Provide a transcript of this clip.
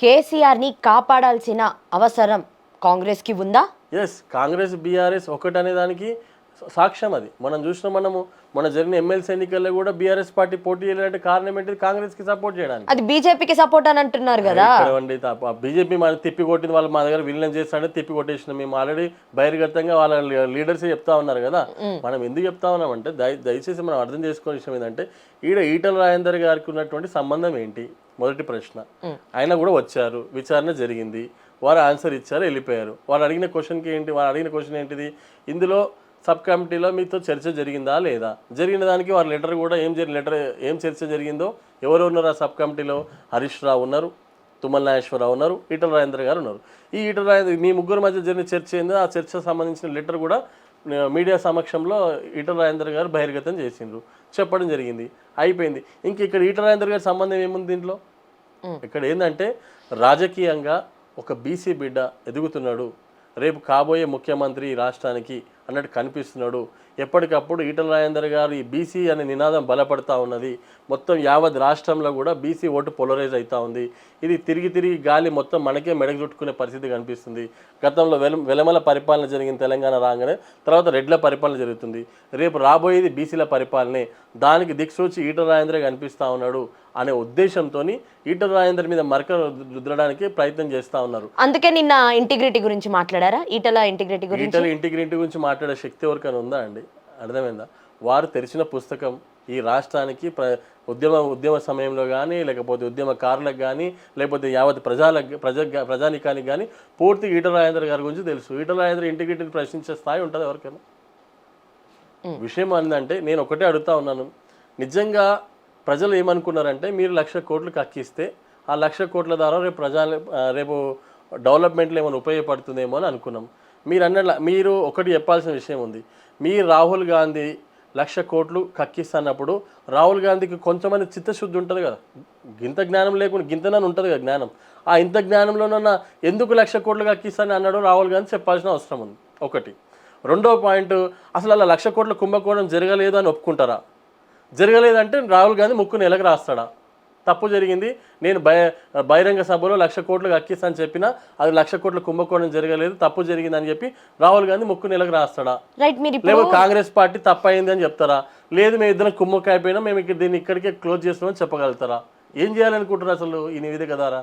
కేసీఆర్ని కాపాడాల్సిన అవసరం కాంగ్రెస్కి ఉందా? ఎస్ కాంగ్రెస్ బీఆర్ఎస్ ఒకటనే దానికి సాక్ష్యం అది. మనం చూసిన మనము మన జరిగిన ఎమ్మెల్సీ ఎన్నికల్లో కూడా బీఆర్ఎస్ పార్టీ పోటీ చేయాలంటే కారణం ఏంటిది కాంగ్రెస్కి సపోర్ట్ చేయడానికి. అది బీజేపీకి సపోర్ట్ అని అంటున్నారు కదా. బీజేపీ మన తిప్పి కొట్టింది వాళ్ళు మా దగ్గర విలీనం చేస్తాడే తిప్పి కొట్టేసిన. మేము ఆల్రెడీ బహిర్గతంగా వాళ్ళ లీడర్స్ చెప్తా ఉన్నారు కదా. మనం ఎందుకు చెప్తా ఉన్నామంటే దయ దయచేసి మనం అర్థం చేసుకోని విషయం ఏంటంటే ఈడ ఈటల రాజేందర్ గారికి ఉన్నటువంటి సంబంధం ఏంటి? మొదటి ప్రశ్న. ఆయన కూడా వచ్చారు. విచారణ జరిగింది. వారు ఆన్సర్ ఇచ్చారు వెళ్ళిపోయారు. వారు అడిగిన క్వశ్చన్కి ఏంటి వారు అడిగిన క్వశ్చన్ ఏంటిది? ఇందులో సబ్ కమిటీలో మీతో చర్చ జరిగిందా లేదా? జరిగిన దానికి వారి లెటర్ కూడా ఏం జరిగి లెటర్ ఏం చర్చ జరిగిందో ఎవరు ఉన్నారు ఆ సబ్ కమిటీలో? హరీష్ రావు ఉన్నారు తుమ్మల నాగేశ్వరరావు ఉన్నారు ఈటల రాజేంద్ర గారు ఉన్నారు. ఈ ఈటల రాజేంద్ర మీ ముగ్గురు మధ్య జరిగిన చర్చ ఏందో? ఆ చర్చ సంబంధించిన లెటర్ కూడా మీడియా సమక్షంలో ఈటల రాజేంద్ర గారు బహిర్గతం చేసిండ్రు. చెప్పడం జరిగింది. అయిపోయింది. ఇంక ఇక్కడ ఈటల రాజేంద్ర గారి సంబంధం ఏముంది దీంట్లో? ఇక్కడ ఏంటంటే రాజకీయంగా ఒక బీసీ బిడ్డ ఎదుగుతున్నాడు. రేపు కాబోయే ముఖ్యమంత్రి రాష్ట్రానికి అన్నట్టు కనిపిస్తున్నాడు. ఎప్పటికప్పుడు ఈటల రాజేందర్ గారు ఈ బీసీ అనే నినాదం బలపడతా ఉన్నది. మొత్తం యావత్ రాష్ట్రంలో కూడా బీసీ ఓటు పొలరైజ్ అవుతా ఉంది. ఇది తిరిగి తిరిగి గాలి మొత్తం మనకే మెడకు చుట్టుకునే పరిస్థితి కనిపిస్తుంది. గతంలో వెల వెలమల పరిపాలన జరిగిన తెలంగాణ రాగానే తర్వాత రెడ్ల పరిపాలన జరుగుతుంది. రేపు రాబోయేది బీసీల పరిపాలనే. దానికి దిక్సూచి ఈటల రాజేంద్ర కనిపిస్తూ ఉన్నాడు అనే ఉద్దేశంతో ఈటల రాజేందర్ మీద మరక రుద్దడానికి ప్రయత్నం చేస్తూ ఉన్నారు. అందుకే నిన్న ఇంటిగ్రిటీ గురించి మాట్లాడారా? ఈటల ఇంటిగ్రిటీ గురించి? ఈటల ఇంటిగ్రిటీ గురించి మాట్లాడే శక్తి ఎవరికైనా ఉందా అండి? అర్థమైందా? వారు తెరిచిన పుస్తకం ఈ రాష్ట్రానికి ప్ర ఉద్యమ ఉద్యమ సమయంలో కానీ లేకపోతే ఉద్యమకారులకు కానీ లేకపోతే యావత్ ప్రజలకు ప్రజ ప్రజానికానికి కానీ పూర్తిగా ఈటల రాజేంద్ర గారి గురించి తెలుసు. ఈటల రాజేంద్ర ఇంటిగ్రిటీని ప్రశ్నించే స్థాయి ఉంటుంది ఎవరికైనా? విషయం ఏంటంటే నేను ఒకటే అడుగుతా ఉన్నాను. నిజంగా ప్రజలు ఏమనుకున్నారంటే మీరు లక్ష కోట్లు కక్కిస్తే ఆ లక్ష కోట్ల ద్వారా రేపు ప్రజా రేపు డెవలప్మెంట్లో ఏమైనా ఉపయోగపడుతుందేమో అని అనుకున్నాం. మీరు అన్న మీరు ఒకటి చెప్పాల్సిన విషయం ఉంది. మీ రాహుల్ గాంధీ లక్ష కోట్లు కక్కిస్తున్నప్పుడు రాహుల్ గాంధీకి కొంచెమంది చిత్తశుద్ధి ఉంటుంది కదా. గింత జ్ఞానం లేకుండా గింతనని ఉంటుంది కదా జ్ఞానం. ఆ ఇంత జ్ఞానంలోనన్నా ఎందుకు లక్ష కోట్లు కక్కిస్తానని అన్నాడు రాహుల్ గాంధీ చెప్పాల్సిన అవసరం ఉంది. ఒకటి. రెండో పాయింట్ అసలు అలా లక్ష కోట్ల కుంభకోణం జరగలేదు అని ఒప్పుకుంటారా? జరగలేదంటే రాహుల్ గాంధీ ముక్కు నెలకు రాస్తాడా? తప్పు జరిగింది. నేను బయ బహిరంగ సభలో లక్ష కోట్లు అక్కిస్తా అని చెప్పినా అది లక్ష కోట్ల కుంభకోణం జరగలేదు తప్పు జరిగింది అని చెప్పి రాహుల్ గాంధీ ముక్కు నెలకు రాస్తాడా? రైట్ మీరు ఇప్పుడు లేకపోతే కాంగ్రెస్ పార్టీ తప్పైంది అని చెప్తారా? లేదు మేము ఇద్దరం కుమ్మక్క అయిపోయినా మేము ఇక్కడ దీన్ని ఇక్కడికే క్లోజ్ చేస్తున్నామని చెప్పగలుగుతారా? ఏం చేయాలనుకుంటారు అసలు ఈ నివేదిక ద్వారా?